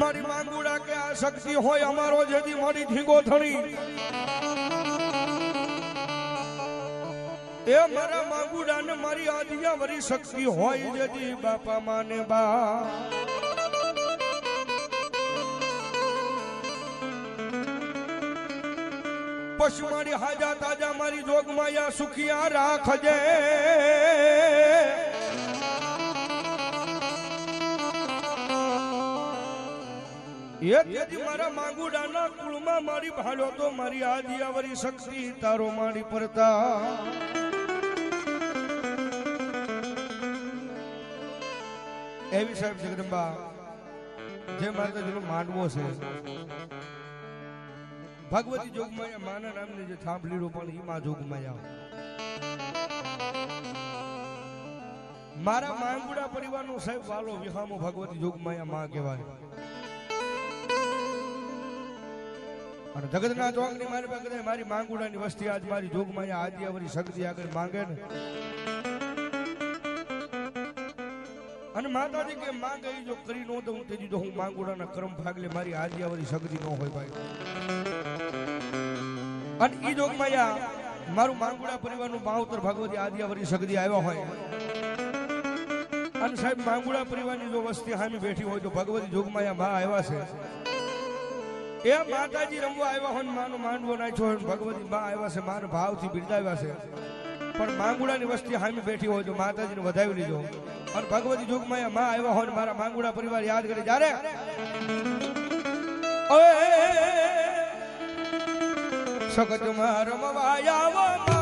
મારી માંગુડા કે આ શક્તિ હોય અમારો જેથી મારી ઢીંગો થણી એ મારા માંગુડા ને મારી આદિયા વરી શક્તિ હોય જેથી બાપા માને બા પશુ મારી હાજા તાજા મારી જોગમાયા સુખિયા રાખજે. મારા માંગુડાના કુળમાં મારી ભાડો તો મારી આદિયાવરી શક્તિ પરતા. એવી સાહેબ જે માતાજીનો માંડવો છે, ભગવતી જોગમાયા માના નામની જે થાંભલીડો પણ ઈ જોગમાયા મારા માંગુડા પરિવારનો સાહેબ વાલો વિહામો ભગવતી જોગમાયા માં કહેવાય. અને જગતના ચોકની મારી પાસે મારી માંગુડાની વસ્તી આજ મારી જોગમાં આદિયાવરી શક્તિ આગળ માંગે ને. અને માતાજી કે માંગે જો કરી નો દઉં તેજી જો હું માંગુડાના કર્મ ભાગલે મારી આદિયાવરી શક્તિ ન હોય ભાઈ. અને ઈ જોગમાયા મારું માંગુડા પરિવારનું માવતર ભગવતી આદિયાવરી શક્તિ આવ્યા હોય. અને સાહેબ, માંગુડા પરિવારની જો વસ્તી હામી બેઠી હોય તો ભગવતી જોગમાયા બા આવ્યા છે. એ માતાજી, રમવા આવ્યા હોય માનો માંડવો નાખ્યો હોય ભગવતી માં આવ્યા છે માનો ભાવથી બિરદાવ્યા છે. પણ માંગુડાની વસ્તી હામે બેઠી હોય તો માતાજીને વધાવી લીધો અને ભગવતી જોગમાયા માં આવ્યા હોય મારા માંગુડા પરિવાર યાદ કરે જ્યારે સગત સગતમાં રમવા માં.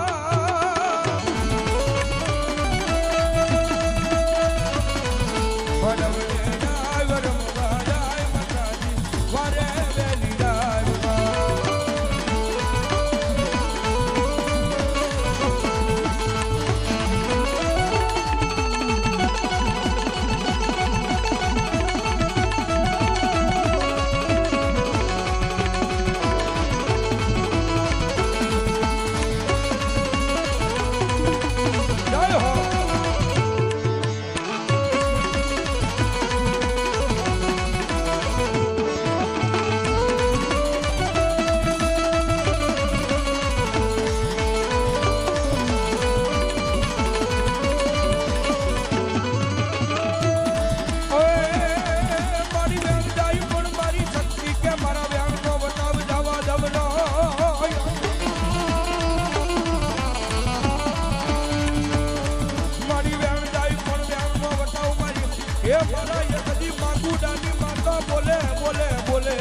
મારી બધી માગુડાની માતા બોલે બોલે બોલે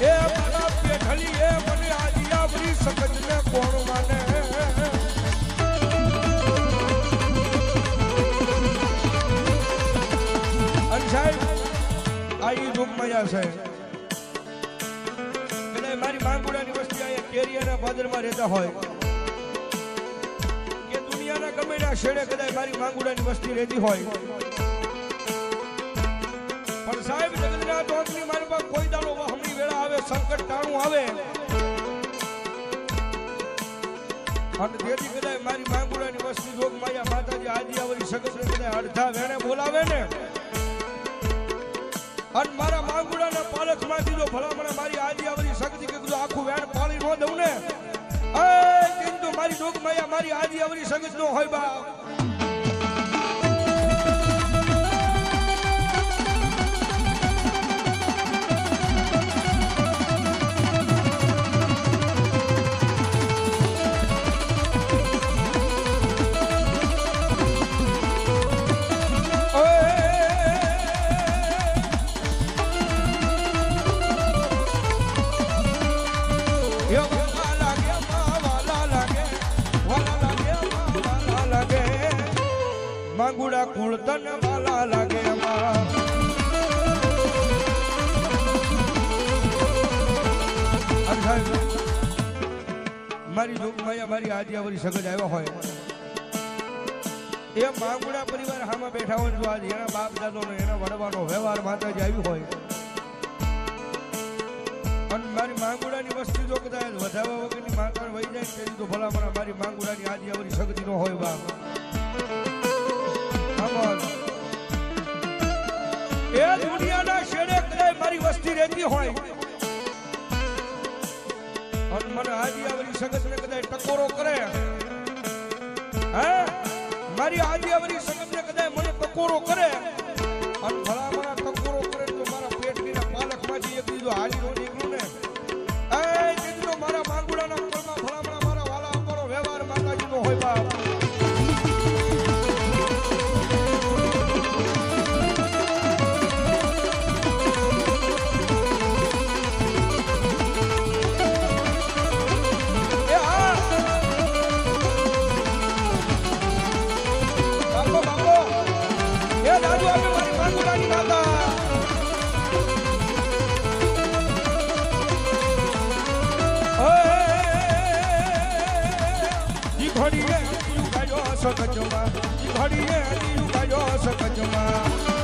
એ મારા પેઠલી એ મને આજી આવરી સકજને કોણ માને સાહેબ આ ઈ જોગમાયા કેરિયાના ભાદરમાં રહેતા હોય, કે દુનિયાના ગમે ના છેડે કદાચ મારી માંગુડાની વસ્તી રહેતી હોય. પણ સાહેબ, જગન્નાથ વાંકની મારી પાસે કોઈ દાડો વહમણી વેળા આવે, સંકટ તાણું આવે. અને તેથી કદાચ મારી માંગુડાની વસ્તી જોગ માયા માતાજી આજી આવરી સગત કદાચ અડધા વેણે બોલાવે ને. અને મારા માંગુડા ને પાલખમાં દીધો ભલામણે મારી આજી આવરી શક્તિ કે કીધું, આખું વેણ પાળી ન દઉં ને. એ કિંતુ મારી ડોક માયા, મારી આજી આવરી શક્તિ નો હોય બા માંગુડા કુળતન વાલા લાગે અમારા મારી સાહેબ, મારી જોગમાયા મારી આદિયાવરી સગજ આવ્યા હોય. એ માંગુડા પરિવાર હામાં બેઠા હોય જો આજ એના બાપ દાદો એના વડવાનો વ્યવહાર માતાજી આવ્યું હોય. અને મારી માંગુડાની વસ્તી જો કદાચ વધારવા વગરની માંગણ વહી જાય તેની તો મારા મારી માંગુડાની આજે આવરી શક્તિ ન હોય બાપ. એ દુનિયાના શેરે કદાચ મારી વસ્તી રહેતી હોય. અને મને આજી આવરી સગતને કદાચ ટકોરો કરે. હે? મારી આજી આવરી સગતને કદાચ મને ટકોરો કરે. અને ઘડીએ ઈ ગાયો સકજમાં ઘડીએ ઈ ગાયો સકજમાં